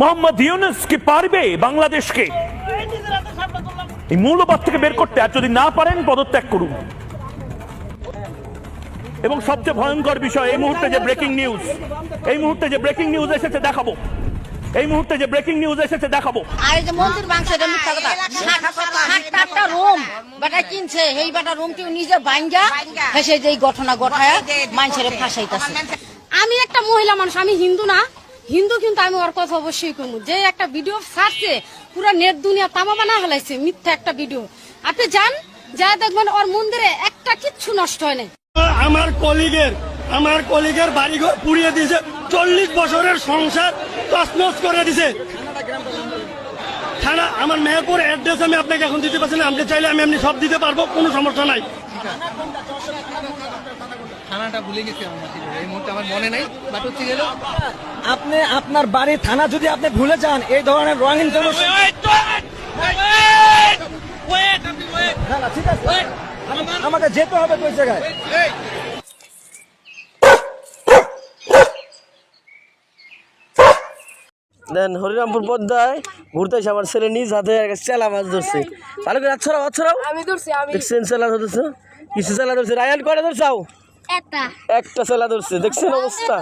মোহাম্মদ ইউনুস কি পারবে বাংলাদেশকে? এই মূল্যবাদ থেকে বের করতে আর যদি না পারেন পদত্যাগ করুন। এবং সবচেয়ে ভয়ঙ্কর বিষয় এই মুহূর্তে যে ব্রেকিং নিউজ এই মুহূর্তে যে ব্রেকিং নিউজ এসেছে দেখাবো। এই মুহূর্তে যে ব্রেকিং নিউজ এসেছে দেখাবো। আর এই যে মন্দির ভাঙছে এটা মিথ্যা কথা। সাতটা রুম বেটা কিনছে। এই বেটা রুম কেউ নিজে বাইঙ্গা হেসে যে ঘটনা ঘটায় মানুষের ফাঁসাইতেছে। আমি একটা মহিলা মানুষ আমি হিন্দু না। হিন্দু কিন্তু আমি ওর কথা অবশ্যই করব যে একটা ভিডিও ছাড়ছে, পুরো নেট দুনিয়া তামা বানা ফেলাইছে, মিথ্যা একটা ভিডিও আপনি যান, যা দেখবেন ওর মন্দিরে একটা কিচ্ছু নষ্ট হয় নাই। আমার কলিগের আমার কলিগের বাড়িঘর পুড়িয়ে দিয়েছে, চল্লিশ বছরের সংসার তছনছ করে দিছে থানা, আমার মেহেরপুর অ্যাড্রেস আমি আপনাকে এখন দিতে পারছি না, আপনি চাইলে আমি এমনি সব দিতে পারব, কোনো সমস্যা নাই। থানাটা ভুলে গেছি আমার এই মুহূর্তে আমার মনে নাই বাট হচ্ছে গেল আপনি আপনার বাড়ির থানা যদি আপনি ভুলে যান এই ধরনের রঙিন জনস- না, না, ঠিক আছে। আমাকে যেতে হবে ওই জায়গায়? দেন হরিরামপুর পদ্মায় ঘুরতে এসে আমার ছেলে নিজ হাতে চেলা মাছ ধরছে। ভালো করে আচ্ছারাও আচ্ছারাও আমি ধরছি আমি দেখছেন চেলা ধরছে কিছু চালা ধরছে রায়ান কয়টা ধরছাও একটা। একটা চেলা ধরছে দেখছেন অবস্থা?